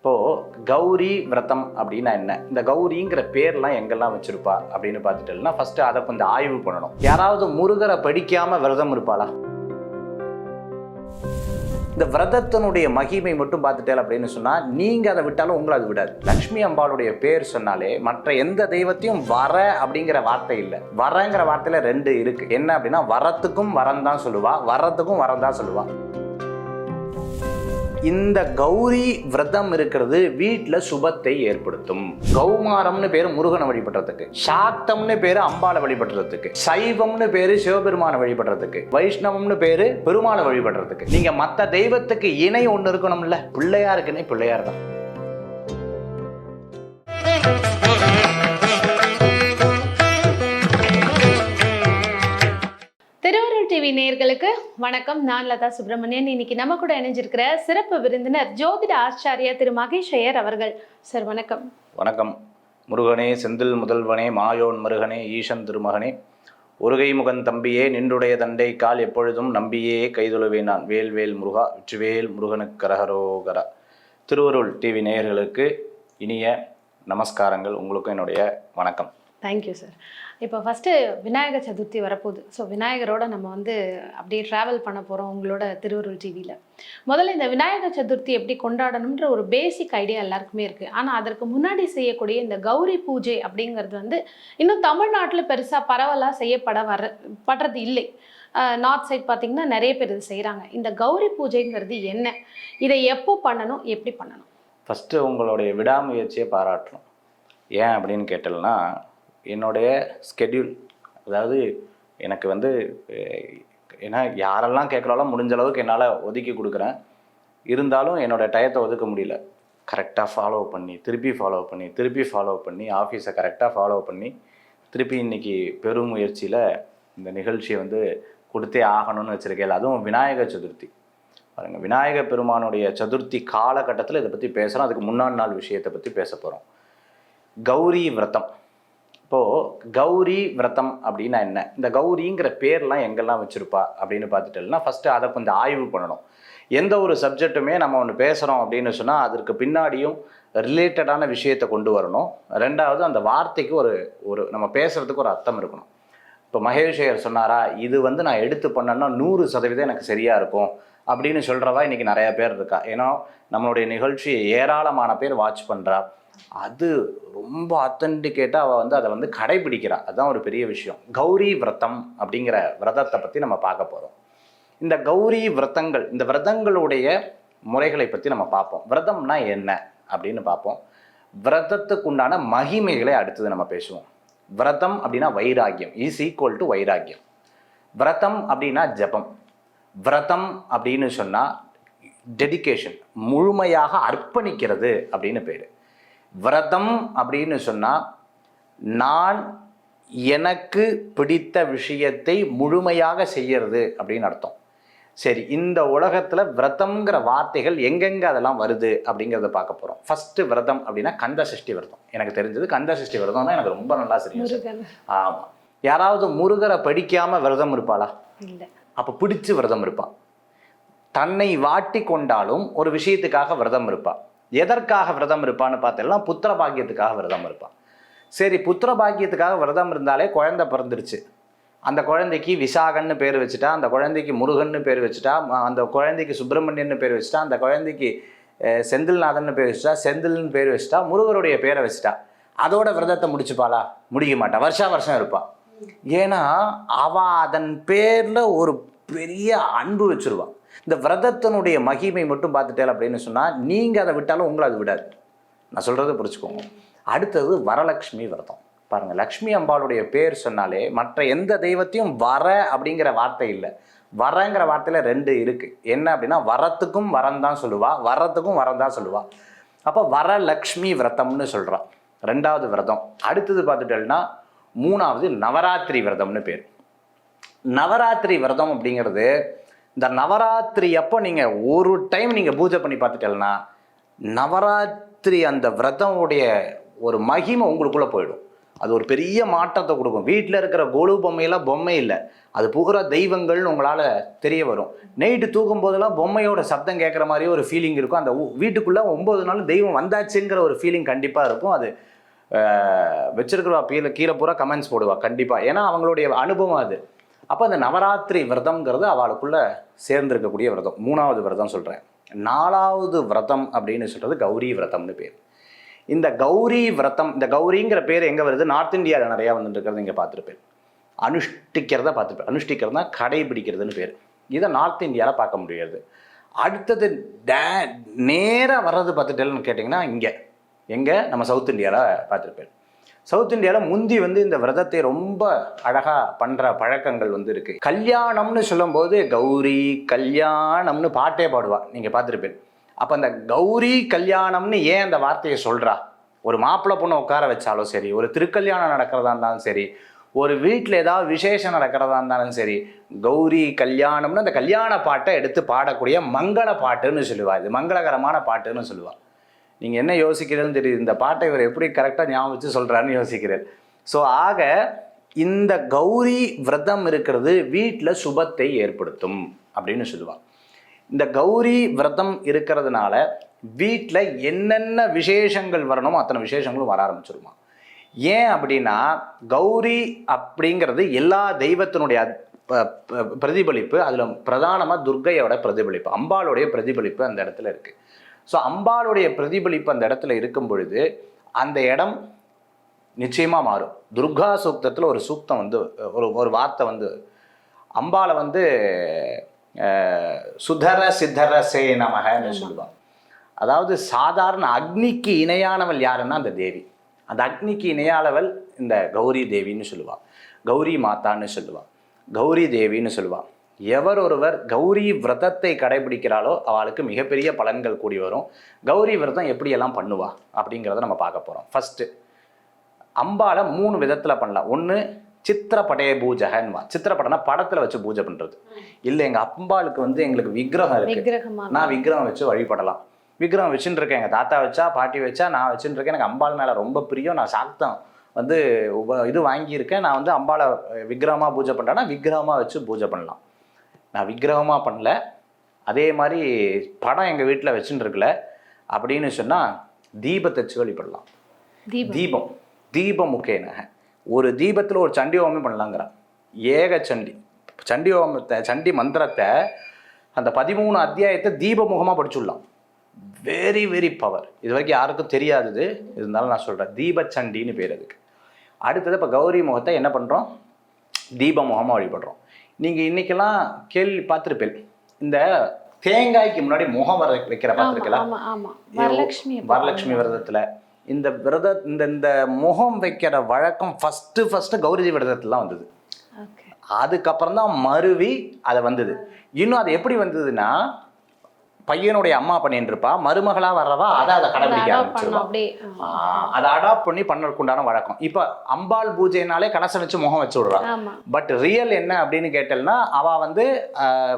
இப்போது கௌரி விரதம் அப்படின்னா என்ன? இந்த கௌரிங்கிற பேர்லாம் எங்கெல்லாம் வச்சிருப்பா அப்படின்னு பார்த்துட்டோம்னா ஃபர்ஸ்ட் அதை கொஞ்சம் ஆய்வு பண்ணணும். யாராவது முருகரை படிக்காம விரதம் இருப்பாளா? இந்த விரதத்தினுடைய மகிமை மட்டும் பார்த்துட்டேன் அப்படின்னு சொன்னால் நீங்கள் அதை விட்டாலும் உங்களை அது விடாது. லக்ஷ்மி அம்பாளுடைய பேர் சொன்னாலே மற்ற எந்த தெய்வத்தையும் வர அப்படிங்கிற வார்த்தை இல்லை. வரங்கிற வார்த்தையில் ரெண்டு இருக்கு. என்ன அப்படின்னா வரத்துக்கும் வரம் தான் சொல்லுவா வரத்துக்கும் வரம் தான் சொல்லுவா. இந்த கௌரி விரதம் இருக்கிறது வீட்டில் சுபத்தை ஏற்படுத்தும். கௌமாரம்னு பேர் முருகனை வழிபடுறதுக்கு சாக்தம்னு பேர் அம்பாளை வழிபடுறதுக்கு சைவம்னு பேர் சிவபெருமானை வழிபடுறதுக்கு வைஷ்ணவம்னு பேர் பெருமாளை வழிபடுறதுக்கு. நீங்க மற்ற தெய்வத்துக்கு இணை ஒன்று இருக்கணும்ல. பிள்ளையாருக்குன்னே பிள்ளையார் தான் டிவி நேயர்களுக்கு வணக்கம். நான் லதா சுப்பிரமணியன். இன்னைக்கு நம்ம கூட இணைஞ்சிருக்கிற சிறப்பு விருந்தினர் ஜோதிட ஆச்சாரியா திரு மகேஷ் ஐயர் அவர்கள். சார் வணக்கம். வணக்கம். முருகனே செந்தில் முதல்வனே மாயோன் மருகனே ஈசன் திருமகனே. ஒருகை முகன் தம்பியே நின்றுடைய தண்டை கால் எப்பொழுதும் நம்பியே கைதொழுவேன் நான். வேல்வேல் முருகா வெற்றிவேல் முருகனுக்கு கரகரோகரா. திருவருள் டிவி நேயர்களுக்கு இனிய நமஸ்காரங்கள். உங்களுக்கும் என்னுடைய வணக்கம். தேங்க்யூ சார் இப்போ ஃபஸ்ட்டு விநாயகர் சதுர்த்தி வரப்போகுது. ஸோ விநாயகரோட நம்ம வந்து அப்படியே ட்ராவல் பண்ண போகிறோம் உங்களோட திருவருள் டிவியில் முதல்ல இந்த விநாயகர் சதுர்த்தி எப்படி கொண்டாடணுன்ற ஒரு பேசிக் ஐடியா எல்லாருக்குமே இருக்குது ஆனால் அதற்கு முன்னாடி செய்யக்கூடிய இந்த கௌரி பூஜை அப்படிங்கிறது வந்து இன்னும் தமிழ்நாட்டில் பெருசாக பரவலாக செய்யப்பட வர படுறது இல்லை. நார்த் சைட் பார்த்திங்கன்னா நிறைய பேர் இது செய்கிறாங்க இந்த கௌரி பூஜைங்கிறது என்ன? இதை எப்போ பண்ணணும்? எப்படி பண்ணணும்? ஃபஸ்ட்டு உங்களுடைய விடாமுயற்சியை பாராட்டணும். ஏன் அப்படின்னு கேட்டல்னா என்னுடைய ஸ்கெடியூல் அதாவது எனக்கு வந்து ஏன்னா யாரெல்லாம் கேட்குறாலோ முடிஞ்ச அளவுக்கு என்னால் ஒதுக்கி கொடுக்குறேன். இருந்தாலும் என்னோட டயத்தை ஒதுக்க முடியல. கரெக்டாக ஃபாலோ பண்ணி திருப்பி ஃபாலோ பண்ணி திருப்பி ஃபாலோ பண்ணி ஆஃபீஸை கரெக்டாக ஃபாலோ பண்ணி திருப்பி இன்னைக்கு பெரும் முயற்சியில் இந்த நிகழ்ச்சியை வந்து கொடுத்தே ஆகணும்னு வச்சுருக்கேன். அதுவும் விநாயகர் சதுர்த்தி. பாருங்கள் விநாயக பெருமானுடைய சதுர்த்தி காலகட்டத்தில் இதை பற்றி பேசுகிறோம் அதுக்கு முன்னாடி நாள் விஷயத்தை பற்றி பேச போகிறோம் கௌரி விரதம். இப்போது கௌரி விரதம் அப்படின்னா என்ன? இந்த கௌரிங்கிற பேர்லாம் எங்கெல்லாம் வச்சுருப்பா அப்படின்னு பார்த்துட்டோம்னா ஃபஸ்ட்டு அதை கொஞ்சம் ஆய்வு பண்ணணும். எந்த ஒரு சப்ஜெக்ட்டுமே நம்ம ஒன்று பேசுகிறோம் அப்படின்னு சொன்னால் அதற்கு பின்னாடியும் ரிலேட்டடான விஷயத்தை கொண்டு வரணும். ரெண்டாவது அந்த வார்த்தைக்கு ஒரு ஒரு நம்ம பேசுகிறதுக்கு ஒரு அர்த்தம் இருக்கணும். இப்போ மகேஷ் ஐயர் சொன்னாரா இது வந்து நான் எடுத்து பண்ணேன்னா நூறு சதவீதம் எனக்கு சரியாக இருக்கும். அப்படின்னு சொல்கிறவா இன்றைக்கி நிறையா பேர் இருக்கா. ஏன்னா நம்மளுடைய நிகழ்ச்சியை ஏராளமான பேர் வாட்ச் பண்ணுறா அது ரொம்ப அத்தன்டிகேட்டாக அவள் வந்து அதை வந்து கடைபிடிக்கிறாள் அதுதான் ஒரு பெரிய விஷயம். கௌரி விரதம் அப்படிங்கிற விரதத்தை பற்றி நம்ம பார்க்க போகிறோம் இந்த கௌரி விரதங்கள் இந்த விரதங்களுடைய முறைகளை பற்றி நம்ம பார்ப்போம். விரதம்னா என்ன அப்படின்னு பார்ப்போம். விரதத்துக்கு உண்டான மகிமைகளை அடுத்தது நம்ம பேசுவோம். விரதம் அப்படின்னா வைராக்கியம். இஸ் ஈக்குவல் டு வைராக்கியம். விரதம் அப்படின்னா ஜபம். விரதம் அப்படின்னு சொன்னால் டெடிகேஷன் முழுமையாக அர்ப்பணிக்கிறது அப்படின்னு பேர். விரதம் அப்படின்னு சொன்னால் நான் எனக்கு பிடித்த விஷயத்தை முழுமையாக செய்யறது அப்படின்னு அர்த்தம். சரி இந்த உலகத்தில் விரதம்ங்கிற வார்த்தைகள் எங்கெங்கே அதெல்லாம் வருது அப்படிங்கிறத பார்க்க போகிறோம் ஃபஸ்ட்டு விரதம் அப்படின்னா கந்த சஷ்டி விரதம். எனக்கு தெரிஞ்சது கந்த சஷ்டி விரதம் தான் எனக்கு ரொம்ப நல்லா தெரியும் ஆமாம் யாராவது முருகரை படிக்காமல் விரதம் இருப்பாளா? அப்போ பிடிச்சு விரதம் இருப்பான் தன்னை வாட்டி கொண்டாலும் ஒரு விஷயத்துக்காக விரதம் இருப்பான் எதற்காக விரதம் இருப்பான்னு பார்த்தோம்னா புத்திர பாக்கியத்துக்காக விரதம் இருப்பான். சரி புத்திர பாக்கியத்துக்காக விரதம் இருந்தாலே குழந்தை பிறந்துருச்சு. அந்த குழந்தைக்கு விசாகன்னு பேர் வச்சுட்டா அந்த குழந்தைக்கு முருகன்னு பேர் வச்சுட்டா அந்த குழந்தைக்கு சுப்பிரமணியன்னு பேர் வச்சுட்டா அந்த குழந்தைக்கு செந்தில்நாதன் செந்தில்நாதன்னு பேர் வச்சுட்டா செந்தில்னு பேர் வச்சுட்டா முருகருடைய பேரை வச்சுட்டா. அதோட விரதத்தை முடிச்சுப்பாளா? முடிக்க மாட்டா. வருஷா வருஷம் இருப்பாள் ஏன்னா அவ அதன் பேர்ல ஒரு பெரிய அன்பு வச்சிருவான் இந்த விரதத்தினுடைய மகிமை மட்டும் பார்த்துட்டேன் அப்படின்னு சொன்னால் நீங்கள் அதை விட்டாலும் உங்களை அது விடாது. நான் சொல்கிறத புரிச்சுக்கோங்க அடுத்தது வரலட்சுமி விரதம். பாருங்கள் லக்ஷ்மி அம்பாளுடைய பேர் சொன்னாலே மற்ற எந்த தெய்வத்தையும் வர அப்படிங்கிற வார்த்தை இல்லை. வரங்கிற வார்த்தையில் ரெண்டு இருக்குது என்ன அப்படின்னா வரத்துக்கும் வரம் தான் சொல்லுவா வரத்துக்கும் வரம் தான் சொல்லுவா. அப்போ வரலக்ஷ்மி விரதம்னு சொல்கிறான் ரெண்டாவது விரதம். அடுத்தது பார்த்துட்டோம்னா மூணாவது நவராத்திரி விரதம்னு பேர். நவராத்திரி விரதம் அப்படிங்கிறது இந்த நவராத்திரி அப்போ நீங்கள் ஒரு டைம் நீங்கள் பூஜை பண்ணி பார்த்துட்டேன்னா நவராத்திரி அந்த விரதமுடைய ஒரு மகிமை உங்களுக்குள்ளே போயிடும். அது ஒரு பெரிய மாற்றத்தை கொடுக்கும். வீட்டில் இருக்கிற கொலு பொம்மையெல்லாம் பொம்மை இல்லை. அது புகிற தெய்வங்கள்னு உங்களால் தெரிய வரும். நைட்டு தூக்கும் போதெல்லாம் பொம்மையோட சப்தம் கேட்குற மாதிரியே ஒரு ஃபீலிங் இருக்கும். அந்த வீட்டுக்குள்ளே ஒம்பது நாள் தெய்வம் வந்தாச்சுங்கிற ஒரு ஃபீலிங் கண்டிப்பாக இருக்கும். அது வச்சிருக்கிறவா கீழே கீழே பூரா கமெண்ட்ஸ் போடுவா. கண்டிப்பாக ஏன்னா அவங்களுடைய அனுபவம் அது. அப்போ அந்த நவராத்திரி விரதம்ங்கிறது அவளுக்குள்ள சேர்ந்திருக்கக்கூடிய விரதம். மூணாவது விரதம் சொல்கிறேன் நாலாவது விரதம் அப்படின்னு சொல்கிறது கௌரி விரதம்னு பேர். இந்த கௌரி விரதம் இந்த கௌரிங்கிற பேர் எங்கே வருது? நார்த் இந்தியாவில் நிறையா வந்துட்டு இருக்கிறது இங்கே பார்த்துருப்பேன். அனுஷ்டிக்கிறத பார்த்துருப்பேன். அனுஷ்டிக்கிறதுனா கடைபிடிக்கிறதுன்னு பேர். இதை நார்த் இந்தியாவில் பார்க்க முடியாது. அடுத்தது டே நேராக வர்றது பார்த்துட்டேன்னு கேட்டிங்கன்னா இங்கே. எங்கே? நம்ம சவுத் இந்தியாவில் பார்த்துருப்பேன். சவுத் இந்தியாவில் முந்தி வந்து இந்த விரதத்தை ரொம்ப அழகாக பண்ணுற பழக்கங்கள் வந்து இருக்குது கல்யாணம்னு சொல்லும்போது கௌரி கல்யாணம்னு பாட்டே பாடுவா. நீங்கள் பார்த்துருப்பேன் அப்போ அந்த கௌரி கல்யாணம்னு ஏன் அந்த வார்த்தையை சொல்கிறா ஒரு மாப்பிள்ளை பொண்ணை உட்கார வச்சாலும் சரி ஒரு திருக்கல்யாணம் நடக்கிறதா இருந்தாலும் சரி ஒரு வீட்டில் ஏதாவது விசேஷம் நடக்கிறதா இருந்தாலும் சரி கௌரி கல்யாணம்னு அந்த கல்யாண பாட்டை எடுத்து பாடக்கூடிய மங்கள பாட்டுன்னு சொல்லுவா. இது மங்களகரமான பாட்டுன்னு சொல்லுவாள் நீங்கள் என்ன யோசிக்கிறதுன்னு தெரியுது. இந்த பாட்டை இவர் எப்படி கரெக்டாக ஞாபகம் வச்சு சொல்கிறாருன்னு யோசிக்கிறார் ஸோ ஆக இந்த கௌரி விரதம் இருக்கிறது வீட்டில் சுபத்தை ஏற்படுத்தும் அப்படின்னு சொல்லுவாள் இந்த கௌரி விரதம் இருக்கிறதுனால வீட்டில் என்னென்ன விசேஷங்கள் வரணுமோ அத்தனை விசேஷங்களும் வர ஆரம்பிச்சிருமா. ஏன் அப்படின்னா கௌரி அப்படிங்கிறது எல்லா தெய்வத்தினுடைய பிரதிபலிப்பு அதில் பிரதானமாக துர்க்கையோட பிரதிபலிப்பு அம்பாளுடைய பிரதிபலிப்பு அந்த இடத்துல இருக்குது ஸோ அம்பாளுடைய பிரதிபலிப்பு அந்த இடத்துல இருக்கும் பொழுது அந்த இடம் நிச்சயமாக மாறும். துர்கா சூக்தத்தில் ஒரு சூக்தம் வந்து ஒரு ஒரு வார்த்தை வந்து அம்பாளை வந்து சுதர சித்தர சே நமகன்னு சொல்லுவாங்க. அதாவது சாதாரண அக்னிக்கு இணையானவள் யாருன்னா அந்த தேவி. அந்த அக்னிக்கு இணையானவள் இந்த கௌரி தேவின்னு சொல்லுவாள் கௌரி மாதான்னு சொல்லுவாள் கௌரி தேவின்னு சொல்லுவாள் எவர் ஒருவர் கௌரி விரதத்தை கடைபிடிக்கிறாளோ அவளுக்கு மிகப்பெரிய பலன்கள் கூடி வரும். கௌரி விரதம் எப்படியெல்லாம் பண்ணுவா அப்படிங்கிறத நம்ம பார்க்க போகிறோம் ஃபஸ்ட்டு அம்பாளை மூணு விதத்தில் பண்ணலாம். ஒன்று சித்திரப்படைய பூஜைன்னுவா சித்திரப்படம்னா படத்தில் வச்சு பூஜை பண்ணுறது இல்லை எங்கள் அம்பாளுக்கு வந்து எங்களுக்கு விக்கிரகம் இருக்குது நான் விக்கிரகம் வச்சு வழிபடலாம். விக்கிரகம் வச்சுட்டு இருக்கேன். எங்கள் தாத்தா வச்சா பாட்டி வச்சா நான் வச்சுட்டு இருக்கேன். எனக்கு அம்பாள் மேலே ரொம்ப பிரியம். நான் சாக்தம் வந்து இது வாங்கியிருக்கேன். நான் வந்து அம்பாளை விக்கிரகமாக பூஜை பண்ணுறேன்னா விக்கிரகமாக வச்சு பூஜை பண்ணலாம். நான் விக்கிரகமாக பண்ணல. அதே மாதிரி படம் எங்கள் வீட்டில் வச்சுட்டு இருக்கல. அப்படின்னு சொன்னால் தீபத்தை வழிபடலாம் தீபம். தீபம். முக்கியன ஒரு தீபத்தில் ஒரு சண்டி ஹோமம் பண்ணலாங்கிறான் ஏக சண்டி. சண்டி ஹோமத்தை சண்டி மந்திரத்தை அந்த பதிமூணு அத்தியாயத்தை தீபமுகமாக படிச்சுடலாம். வெரி வெரி பவர் இது வரைக்கும் யாருக்கும் தெரியாதது. இருந்தாலும் நான் சொல்கிறேன் தீபச்சண்டின்னு பேர் அதுக்கு. அடுத்தது இப்போ கௌரி முகத்தை என்ன பண்ணுறோம் தீப முகமாக வழிபடுறோம். நீங்கள் இன்னைக்கெல்லாம் கேள்வி பார்த்துருப்பேன். இந்த தேங்காய்க்கு முன்னாடி முகம் வர வைக்கிற பார்த்துருக்கலாம் வரலட்சுமி விரதத்துல. இந்த விரத இந்த இந்த முகம் வைக்கிற வழக்கம் ஃபர்ஸ்ட் ஃபர்ஸ்ட் கௌரி விரதத்துல தான் வந்தது. அதுக்கப்புறம் தான் மருவி அதை வந்தது. இன்னும் அது எப்படி வந்ததுன்னா பையனுடைய அம்மா பண்ணிட்டு இருப்பா மருமகளா வர்றவா அதை அதை கடைபிடிக்க ஆரம்பிச்சிருவா. அதை அடாப்ட் பண்ணி பண்ணறதுக்குண்டான வழக்கம். இப்போ அம்பாள் பூஜைனாலே கலசம் வச்சு முகம் வச்சு விடுறா. ஆமா. பட் ரியல் என்ன அப்படின்னு கேட்டேன்னா அவ வந்து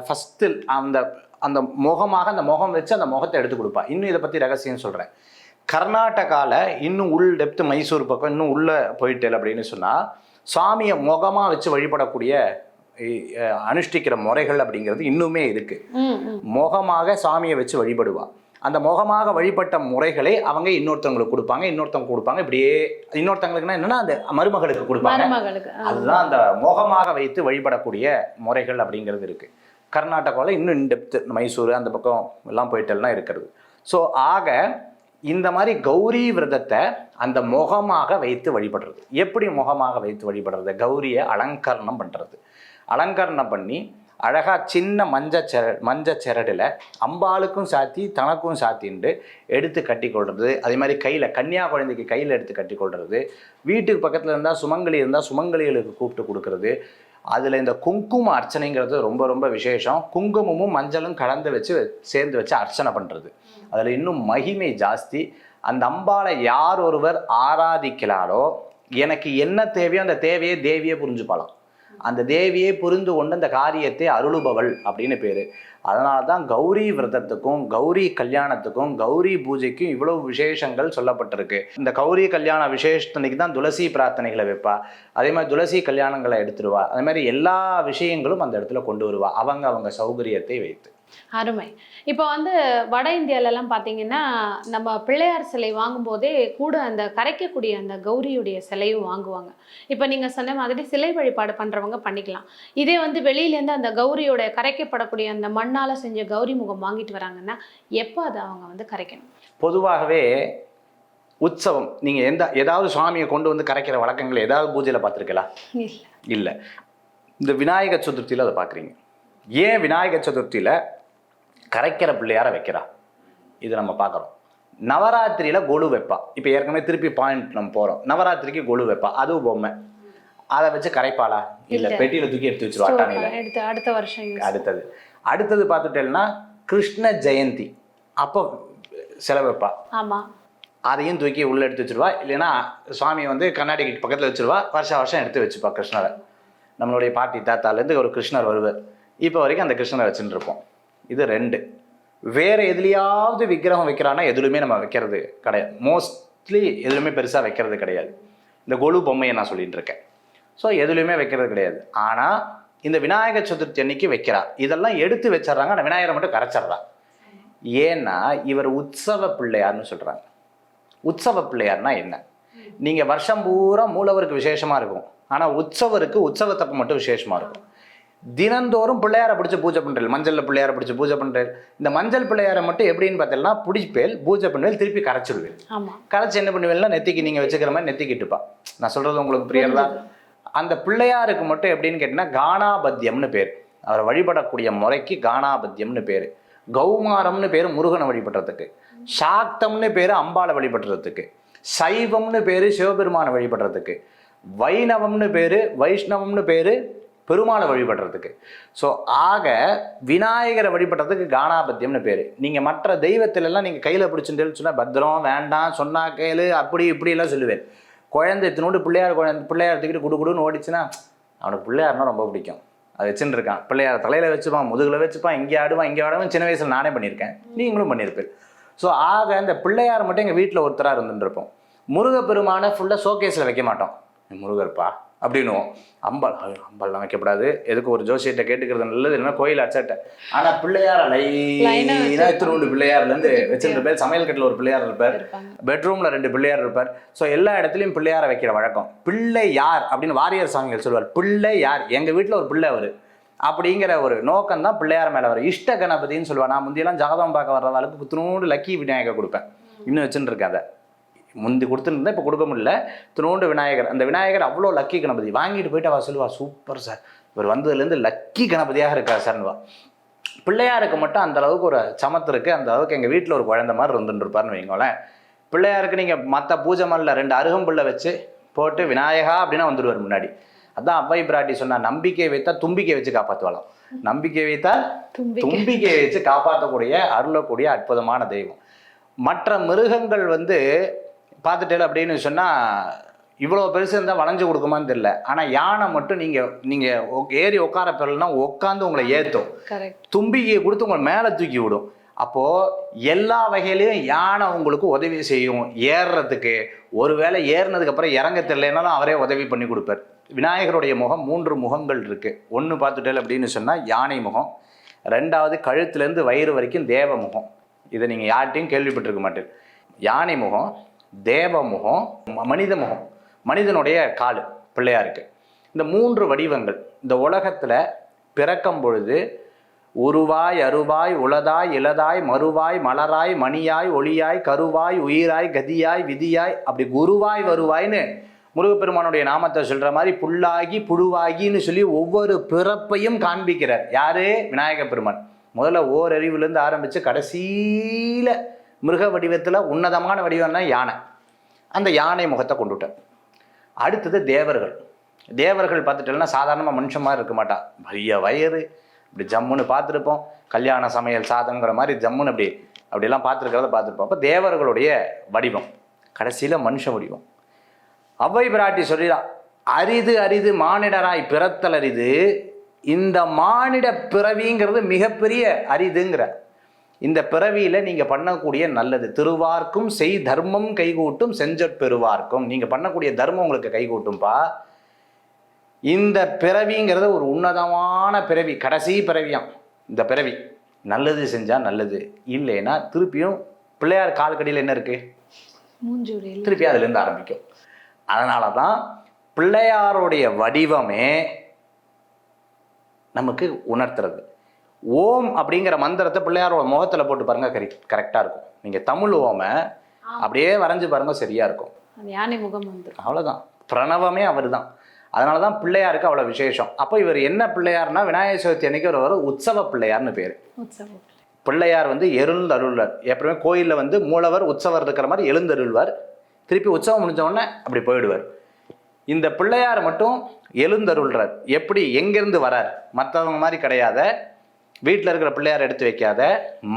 ஃபஸ்ட்டு அந்த அந்த முகமாக அந்த முகம் வச்சு அந்த முகத்தை எடுத்து கொடுப்பா. இன்னும் இதை பற்றி ரகசியம் சொல்கிறேன் கர்நாடகாவில் இன்னும் உள் டெப்த் மைசூர் பக்கம் இன்னும் உள்ளே போயிட்டேல் அப்படின்னு சொன்னால் சுவாமியை முகமாக வச்சு வழிபடக்கூடிய அனுஷ்டிக்கிற முறைகள் அப்படிங்கிறது இன்னுமே ம் முகமாக சாமியை வச்சு வழிபடுவா. அந்த முகமாக வழிபட்ட முறைகளை அவங்க இன்னொருத்தவங்களுக்கு கொடுப்பாங்க இன்னொருத்தவங்க கொடுப்பாங்க. இப்படியே இன்னொருத்தவங்களுக்குன்னா என்னன்னா அந்த மருமகளுக்கு கொடுப்பாங்க. அதுதான் அந்த முகமாக வைத்து வழிபடக்கூடிய முறைகள் அப்படிங்கிறது இருக்கு. கர்நாடகாவில் இன்னும் இன்டெப்த் மைசூர் அந்த பக்கம் எல்லாம் போயிட்டெல்லாம் இருக்கிறது. ஸோ ஆக இந்த மாதிரி கௌரி விரதத்தை அந்த முகமாக வைத்து வழிபடுறது. எப்படி முகமாக வைத்து வழிபடுறது? கௌரியை அலங்கரணம் பண்ணுறது அலங்கரணம் பண்ணி அழகாக சின்ன மஞ்ச செர மஞ்ச செரடில் அம்பாளுக்கும் சாத்தி தனக்கும் சாத்தின்ட்டு எடுத்து கட்டி கொள்வது அதே மாதிரி கையில் கன்னியா குழந்தைக்கு கையில் எடுத்து கட்டி கொள்வது வீட்டுக்கு பக்கத்தில் இருந்தால் சுமங்கலி இருந்தால் சுமங்கலிகளுக்கு கூப்பிட்டு கொடுக்கறது. அதில் இந்த குங்கும அர்ச்சனைங்கிறது ரொம்ப ரொம்ப விசேஷம். குங்குமமும் மஞ்சளும் கலந்து வச்சு சேர்ந்து வச்சு அர்ச்சனை பண்ணுறது அதில் இன்னும் மகிமை ஜாஸ்தி. அந்த அம்பாளை யார் ஒருவர் ஆராதிக்கிறாரோ எனக்கு என்ன தேவையோ அந்த தேவையை தேவியை புரிஞ்சுப்பாளாம். அந்த தேவியை புரிந்து கொண்டு அந்த காரியத்தை அருளுபவள் அப்படின்னு பேர். அதனால தான் கௌரி விரதத்துக்கும் கௌரி கல்யாணத்துக்கும் கௌரி பூஜைக்கும் இவ்வளவு விசேஷங்கள் சொல்லப்பட்டிருக்கு. இந்த கௌரி கல்யாண விசேஷத்தன்னைக்கு தான் துளசி பிரார்த்தனைகளை வைப்பா. அதே மாதிரி துளசி கல்யாணங்களை எடுத்துருவா. அதே மாதிரி எல்லா விஷயங்களும் அந்த இடத்துல கொண்டு வருவா. அவங்க அவங்க சௌகரியத்தை வைத்து. அருமை. இப்போ வந்து வட இந்தியாலலாம் பார்த்தீங்கன்னா நம்ம பிள்ளையார் சிலை வாங்கும்போதே கூட அந்த கரைக்கக்கூடிய அந்த கௌரியுடைய சிலையும் வாங்குவாங்க. இப்போ நீங்கள் சொன்ன மாதிரி சிலை வழிபாடு பண்ணுறவங்க பண்ணிக்கலாம். இதே வந்து வெளியிலேருந்து அந்த கௌரியோட கரைக்கப்படக்கூடிய அந்த மண்ணால் செஞ்ச கௌரி முகம் வாங்கிட்டு வராங்கன்னா எப்போ அதை அவங்க வந்து கரைக்கணும்? பொதுவாகவே உற்சவம் நீங்கள் எந்த ஏதாவது சுவாமியை கொண்டு வந்து கரைக்கிற வழக்கங்கள் ஏதாவது பூஜையில் பார்த்துருக்கலாம் இல்லை. இல்லை. இந்த விநாயகர் சதுர்த்தியில் அதை பார்க்குறீங்க. ஏன் விநாயகர் சதுர்த்தியில் கரைக்கிற பிள்ளையார வைக்கிறா. இது நம்ம பார்க்குறோம். நவராத்திரியில் கொலு வைப்பா. இப்போ ஏற்கனவே திருப்பி பாயிண்ட் நம்ம போகிறோம் நவராத்திரிக்கு கொலு வைப்பா. அதுவும் பொம்மை. அதை வச்சு கரைப்பாளா? இல்லை. பெட்டியில் தூக்கி எடுத்து வச்சிருவா அட்டாணியில் எடுத்து அடுத்த வருஷம். அடுத்தது. அடுத்தது பார்த்துட்டேன்னா கிருஷ்ண ஜெயந்தி. அப்போ செலவு வைப்பா. ஆமா. அதையும் தூக்கி உள்ளே எடுத்து வச்சிருவா. இல்லைன்னா சுவாமி வந்து கண்ணாடி பக்கத்தில் வச்சிருவா. வருஷம் வருஷம் எடுத்து வச்சுப்பா கிருஷ்ணரை. நம்மளுடைய பாட்டி தாத்தாலேருந்து ஒரு கிருஷ்ணர் வருவார். இப்போ வரைக்கும் அந்த கிருஷ்ணரை வச்சுட்டு இருப்போம். இது ரெண்டு. வேற எதுலையாவது விக்கிரகம் வைக்கிறான்னா எதுலையுமே நம்ம வைக்கிறது கிடையாது. மோஸ்ட்லி எதுலையுமே பெருசாக வைக்கிறது கிடையாது. இந்த கொலு பொம்மையை நான் சொல்லிட்டு இருக்கேன். ஸோ எதுலையுமே வைக்கிறது கிடையாது. ஆனால் இந்த விநாயகர் சதுர்த்தி அன்னைக்கு வைக்கிறா. இதெல்லாம் எடுத்து வச்சிடுறாங்க. ஆனால் விநாயகரை மட்டும் கரைச்சிட்றா. ஏன்னா இவர் உற்சவ பிள்ளையார்னு சொல்கிறாங்க உற்சவ பிள்ளையார்னா என்ன? நீங்கள் வருஷம் பூரா மூலவருக்கு விசேஷமாக இருக்கும். ஆனால் உற்சவருக்கு உற்சவத்தப்ப மட்டும் விசேஷமாக இருக்கும். தினந்தோறும் பிள்ளையாரை பிடிச்சி பூஜை பண்ணுறேன் மஞ்சளில் பிள்ளையாரை பிடிச்சி பூஜை பண்ணுறேன் இந்த மஞ்சள் பிள்ளையாரை மட்டும் எப்படின்னு பார்த்தீங்கன்னா பிடிப்பேல் பூஜை பண்ணுவேல் திருப்பி கரைச்சிடுவேன் கரைச்சி என்ன பண்ணுவேன்னா நெத்திக்கு நீங்கள் வச்சுக்கிற மாதிரி நெத்திக்கிட்டுப்பா நான் சொல்கிறது உங்களுக்கு புரியறதா? அந்த பிள்ளையாருக்கு மட்டும் எப்படின்னு கேட்டிங்கன்னா கானாபத்தியம்னு பேர். அவரை வழிபடக்கூடிய முறைக்கு கானாபத்தியம்னு பேர். கௌமாரம்னு பேர் முருகனை வழிபடுறதுக்கு. சாக்தம்னு பேர் அம்பாளை வழிபடுறதுக்கு. சைவம்னு பேர் சிவபெருமானை வழிபடுறதுக்கு. வைணவம்னு பேர் வைஷ்ணவம்னு பேர் பெருமாளை வழிபடுறதுக்கு. ஸோ ஆக விநாயகரை வழிபடுறதுக்கு கானாபத்தியம்னு பேர். நீங்கள் மற்ற தெய்வத்திலெல்லாம் நீங்கள் கையில் பிடிச்சிருந்தேன்னு சொன்னால் பத்திரம் வேண்டாம் சொன்னா கேளு அப்படி இப்படிலாம் சொல்லுவேன். குழந்தை இத்தினோண்டு பிள்ளையார் குழந்தை பிள்ளையார் தூக்கிட்டு குடு குடுன்னு ஓடிச்சுன்னா அவனுக்கு பிள்ளையார்னா ரொம்ப பிடிக்கும். அது வச்சுன்னு இருக்கான். பிள்ளையார் தலையில் வச்சுப்பான் முதுகில் வச்சுப்பான் இங்கே ஆடுவான் இங்கே ஆடுவான் சின்ன வயசில் நானே பண்ணியிருக்கேன். நீங்களும் பண்ணியிருப்பேன் ஸோ ஆக இந்த பிள்ளையார் மட்டும் எங்கள் வீட்டில் ஒருத்தராக இருந்துட்டு இருப்போம். முருகப்பெருமானை ஃபுல்லாக ஷோகேஸில் வைக்க மாட்டோம். முருகர்ப்பா அப்படின்னுவோம். அம்பாள் ஐயோ, அம்பாள்லாம் வைக்கக்கூடாது எதுக்கு ஒரு ஜோசியத்தை கேட்டுக்கிறது நல்லது இல்லைன்னா கோயில் அச்சட்டை. ஆனால் பிள்ளையார லைனாக எத்தனோண்டு பிள்ளையார்லேருந்து வச்சிருப்பார் சமையல் கட்டில் ஒரு பிள்ளையார் இருப்பார். பெட்ரூம்ல ரெண்டு பிள்ளையார் இருப்பார். ஸோ எல்லா இடத்துலையும் பிள்ளையாரை வைக்கிற வழக்கம். பிள்ளை யார் அப்படின்னு வாரியர் சாமிகள் சொல்லுவார் பிள்ளை யார்? எங்க வீட்டில் ஒரு பிள்ளை அவர். அப்படிங்கிற ஒரு நோக்கம் தான் பிள்ளையார் மேலே வரும். இஷ்ட கணபதின்னு சொல்லுவார் நான் முந்தியெல்லாம் ஜாதகம் பார்க்க வர்றவங்களுக்கு புத்துணூண்டு லக்கி விநாயகர் கொடுப்பேன். இன்னும் வச்சுட்டு இருக்கேன் அதை முந்தி கொடுத்துருந்தேன் இப்போ கொடுக்க முடியல. துணூண்டு விநாயகர். அந்த விநாயகர் அவ்வளோ லக்கி கணபதி. வாங்கிட்டு போயிட்டு அவள் சொல்லுவா சூப்பர் சார் இவர் வந்ததுலேருந்து லக்கி கணபதியாக இருக்கார் சார்னுவா பிள்ளையாருக்கு மட்டும் அந்த அளவுக்கு ஒரு சமத்து இருக்கு. அந்த அளவுக்கு எங்கள் வீட்டில் ஒரு குழந்தை மாதிரி இருந்துட்டு இருப்பாருன்னு வைங்களேன். பிள்ளையாருக்கு நீங்கள் மற்ற பூஜை மல்ல ரெண்டு அருகம்புல்லை வச்சு போட்டு விநாயகா அப்படின்னா வந்துடுவார் முன்னாடி. அதான் அவ்வை பிராட்டி சொன்னா நம்பிக்கை வைத்தா தும்பிக்கை வச்சு காப்பாற்றுவாளாம் நம்பிக்கை வைத்தா தும்பிக்கை. வச்சு காப்பாற்றக்கூடிய அருளக்கூடிய அற்புதமான தெய்வம். மற்ற மிருகங்கள் வந்து பார்த்துட்டேன் அப்படின்னு சொன்னால் இவ்வளோ பெருசு இருந்தால் வளைஞ்சு கொடுக்குமான்னு தெரியல. ஆனால் யானை மட்டும் நீங்கள் நீங்கள் ஏறி உட்கார பெறலைன்னா உட்காந்து உங்களை ஏற்றும் கரெக்ட் தும்பிக்கையை கொடுத்து உங்களை மேலே தூக்கி விடும். அப்போது எல்லா வகையிலையும் யானை உங்களுக்கு உதவி செய்யும் ஏறுறதுக்கு. ஒருவேளை ஏறினதுக்கு அப்புறம் இறங்க தெரியலனாலும் அவரே உதவி பண்ணி கொடுப்பார். விநாயகருடைய முகம் மூன்று முகங்கள் இருக்குது ஒன்று பார்த்துட்டேன் அப்படின்னு சொன்னால் யானை முகம். ரெண்டாவது கழுத்துலேருந்து வயிறு வரைக்கும் தேவ முகம். இதை நீங்கள் யார்கிட்டையும் கேள்விப்பட்டிருக்க மாட்டேன் யானை முகம் தேவ முகம் மனித முகம் மனிதனுடைய கால் பிள்ளையாருக்கு. இந்த மூன்று வடிவங்கள் இந்த உலகத்தில் பிறக்கும் பொழுது உருவாய் அருவாய் உளதாய் இளதாய் மறுவாய் மலராய் மணியாய் ஒளியாய் கருவாய் உயிராய் கதியாய் விதியாய் அப்படி குருவாய் வருவாய்ன்னு முருகப்பெருமானுடைய நாமத்தை சொல்கிற மாதிரி புல்லாகி புழுவாகின்னு சொல்லி ஒவ்வொரு பிறப்பையும் காண்பிக்கிறார். யாரு? விநாயக பெருமான். முதல்ல ஓரறிவுலேருந்து ஆரம்பித்து கடைசியில் மிருக வடிவத்தில் உன்னதமான வடிவம்னா யானை. அந்த யானை முகத்தை கொண்டுட்டார். அடுத்தது தேவர்கள். தேவர்கள் பார்த்துட்டோம்னா சாதாரணமாக மனுஷன் மாதிரி இருக்க மாட்டா. பைய வயது இப்படி ஜம்முன்னு பார்த்துருப்போம். கல்யாண சமையல் சாதங்கிற மாதிரி ஜம்முன்னு அப்படி அப்படிலாம் பார்த்துருக்கிறத பார்த்துருப்போம். அப்போ தேவர்களுடைய வடிவம். கடைசியில் மனுஷ வடிவம். அவ்வை பிராட்டி சொல்லிடா அரிது அரிது மானிடராய் பிறத்தல் அரிது. இந்த மானிட பிறவிங்கிறது மிகப்பெரிய அரிதுங்கிற இந்த பிறவியில நீங்க பண்ணக்கூடிய நல்லது. திருவார்க்கும் செய் தர்மம் கைகூட்டும் செஞ்சற் பெறுவார்க்கும். நீங்க பண்ணக்கூடிய தர்மம் உங்களுக்கு கைகூட்டும்பா. இந்த பிறவிங்கிறது ஒரு உன்னதமான பிறவி கடைசி பிறவியாம். இந்த பிறவி. நல்லது செஞ்சா நல்லது. இல்லைன்னா திருப்பியும் பிள்ளையார் கால்கடியில் என்ன இருக்கு? மூஞ்சூரியில் திருப்பி அதுலேருந்து ஆரம்பிக்கும். அதனால தான் பிள்ளையாருடைய வடிவமே நமக்கு உணர்த்துறது. ஓம் அப்படிங்கிற மந்திரத்தை பிள்ளையாரோட முகத்தில் போட்டு பாருங்க கரெ கரெக்டாக இருக்கும். நீங்கள் தமிழ் ஓமை அப்படியே வரைஞ்சு பாருங்க சரியா இருக்கும். யானை முகம் வந்துடும் அவ்வளோதான் பிரணவமே அவர் தான் அதனால தான் பிள்ளையாருக்கு அவ்வளோ விசேஷம். அப்போ இவர் என்ன பிள்ளையார்னா விநாயகர் சதுர்த்தி அன்னைக்கு ஒரு வர உற்சவ பிள்ளையார்னு பேர். பிள்ளையார் வந்து எழுந்தருள்வர். எப்பவுமே கோயிலில் வந்து மூலவர் உற்சவர் இருக்கிற மாதிரி எழுந்தருள்வர். திருப்பி உற்சவம் முடிஞ்ச உடனே அப்படி போயிடுவார். இந்த பிள்ளையார் மட்டும் எழுந்தருள்றார். எப்படி? எங்கேருந்து வரார்? மற்றவங்க மாதிரி கிடையாத வீட்டில் இருக்கிற பிள்ளையார் எடுத்து வைக்காத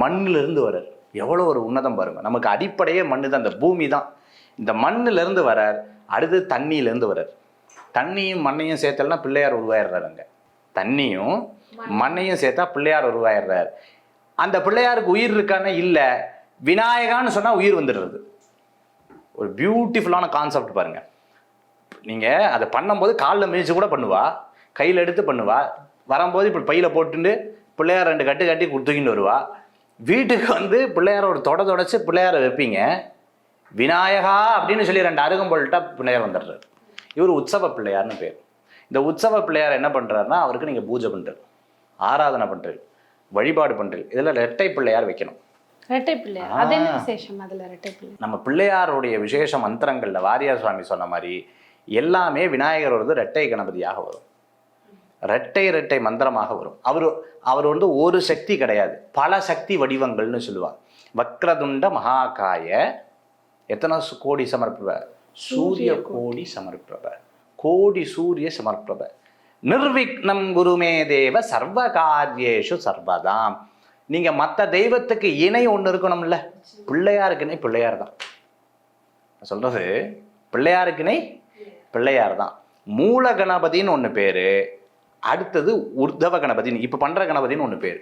மண்ணிலிருந்து வரார் எவ்வளோ ஒரு உன்னதம் பாருங்க. நமக்கு அடிப்படையே மண்ணு தான். இந்த பூமி தான். இந்த மண்ணிலிருந்து வரார் அடுத்து தண்ணியிலேருந்து வரார். தண்ணியும் மண்ணையும் சேர்த்தல்னா பிள்ளையார் உருவாயிடுறாரு அங்கே. தண்ணியும் மண்ணையும் சேர்த்தா பிள்ளையார் உருவாயிடுறார். அந்த பிள்ளையாருக்கு உயிர் இருக்கான்னு இல்லை. விநாயகான்னு சொன்னால் உயிர் வந்துடுறது. ஒரு பியூட்டிஃபுல்லான கான்செப்ட் பாருங்க. நீங்கள் அதை பண்ணும்போது காலில் மிதிச்சு கூட பண்ணுவா. கையில் எடுத்து பண்ணுவா. வரும்போது இப்படி பையில் போட்டுட்டு பிள்ளையார் ரெண்டு கட்டு கட்டி தூக்கிட்டு வருவா. வீட்டுக்கு வந்து பிள்ளையாரோட தொட தொடச்சு பிள்ளையாரை வைப்பீங்க. விநாயகா அப்படின்னு சொல்லி ரெண்டு அருகம்பொருள்கிட்ட பிள்ளையார் வந்துடுறாரு. இவர் உற்சவ பிள்ளையார்னு பேர். இந்த உற்சவ பிள்ளையார் என்ன பண்ணுறாருன்னா அவருக்கு நீங்கள் பூஜை பண்ணுறது ஆராதனை பண்ணுறது வழிபாடு பண்ணுறது இதில் ரெட்டை பிள்ளையார் வைக்கணும். ரெட்டை பிள்ளையார். அது என்ன விசேஷம் அதுல ரெட்டை பிள்ளையார்? நம்ம பிள்ளையாருடைய விசேஷ மந்திரங்களில் வாரியார் சுவாமி சொன்ன மாதிரி எல்லாமே விநாயகரோடது ரெட்டை கணபதியாக வரும். ரெட்டை ரெட்டை மந்திரமாக வரும். அவர் அவர் வந்து ஒரு சக்தி கிடையாது. பல சக்தி வடிவங்கள்னு சொல்லுவார். வக்ரதுண்ட மகாகாய எத்தனை கோடி சமர்ப்பப சூரிய கோடி. சமர்ப்பப கோடி சூரிய சமர்ப்பப நிர்விக்னம் குருமே தேவ சர்வ காரியேஷு சர்வதாம். நீங்க மற்ற தெய்வத்துக்கு இணை ஒன்று இருக்கணும்ல. பிள்ளையாருக்குனே பிள்ளையார் தான் நான் சொல்றது பிள்ளையாருக்குனே பிள்ளையார் தான் மூல கணபதின்னு ஒன்று பேர். அடுத்தது உர்தவ கணபதின்னு இப்போ பண்ணுற கணபதின்னு ஒன்று பேர்.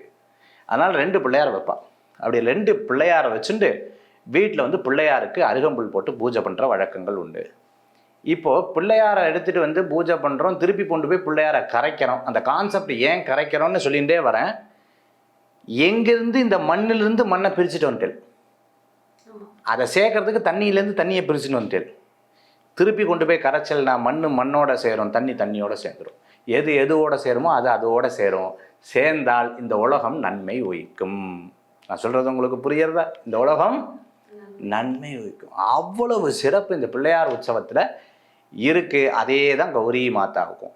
அதனால் ரெண்டு பிள்ளையார் வைப்பான் அப்படி ரெண்டு பிள்ளையாரை வச்சுட்டு வீட்டில் வந்து பிள்ளையாருக்கு அருகம்புல் போட்டு பூஜை பண்ணுற வழக்கங்கள் உண்டு. இப்போது பிள்ளையாரை எடுத்துகிட்டு வந்து பூஜை பண்ணுறோம் திருப்பி கொண்டு போய் பிள்ளையாரை கரைக்கிறோம். அந்த கான்செப்ட் ஏன் கரைக்கிறோம்னு சொல்லிகிட்டே வரேன். எங்கேருந்து இந்த மண்ணிலிருந்து மண்ணை பிரிச்சுட்டு வந்துட்டேன் அதை சேர்க்கறதுக்கு தண்ணியிலேருந்து தண்ணியை பிரிச்சுட்டு வந்துட்டேன் திருப்பி கொண்டு போய் கரைச்சல்னா மண் மண்ணோட சேரும். தண்ணி தண்ணியோட சேர்ந்துடும் எது எதுவோட சேருமோ அது அதோட சேரும். சேர்ந்தால் இந்த உலகம் நன்மை உயிக்கும் நான் சொல்கிறது உங்களுக்கு புரியறதா இந்த உலகம் நன்மை உயிக்கும் அவ்வளவு சிறப்பு இந்த பிள்ளையார் உற்சவத்தில் இருக்குது அதே தான் கௌரி மாதாவுக்கும்.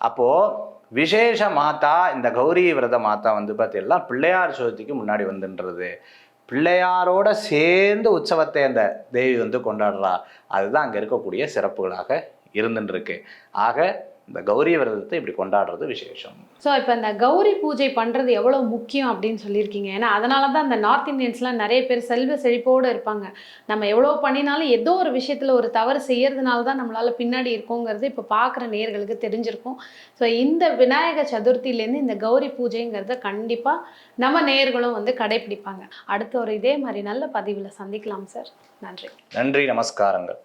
அப்போது விசேஷ மாதா இந்த கௌரி விரத மாதா வந்து பார்த்தீங்கன்னா பிள்ளையார் சதுர்த்திக்கு முன்னாடி வந்துன்றது. பிள்ளையாரோட சேர்ந்து உற்சவத்தை அந்த தேவி வந்து கொண்டாடுறா. அதுதான் அங்கே இருக்கக்கூடிய சிறப்புகளாக இருந்துருக்கு ஆக இந்த கௌரி விரதத்தை இப்படி கொண்டாடுறது விசேஷம். ஸோ இப்போ இந்த கௌரி பூஜை பண்ணுறது எவ்வளோ முக்கியம் அப்படின்னு சொல்லியிருக்கீங்க. ஏன்னா அதனால தான் இந்த நார்த் இந்தியன்ஸ்லாம் நிறைய பேர் செல்வ செழிப்போடு இருப்பாங்க. நம்ம எவ்வளோ பண்ணினாலும் ஏதோ ஒரு விஷயத்தில் ஒரு தவறு செய்யறதுனால தான் நம்மளால் பின்னாடி இருக்கோங்கிறது இப்போ பார்க்குற நேர்களுக்கு தெரிஞ்சிருக்கும். ஸோ இந்த விநாயக சதுர்த்தியிலேருந்து இந்த கௌரி பூஜைங்கிறத கண்டிப்பாக நம்ம நேர்களும் வந்து கடைபிடிப்பாங்க. அடுத்த ஒரு இதே மாதிரி நல்ல பதிவில் சந்திக்கலாம் சார். நன்றி. நன்றி நமஸ்காரங்கள்.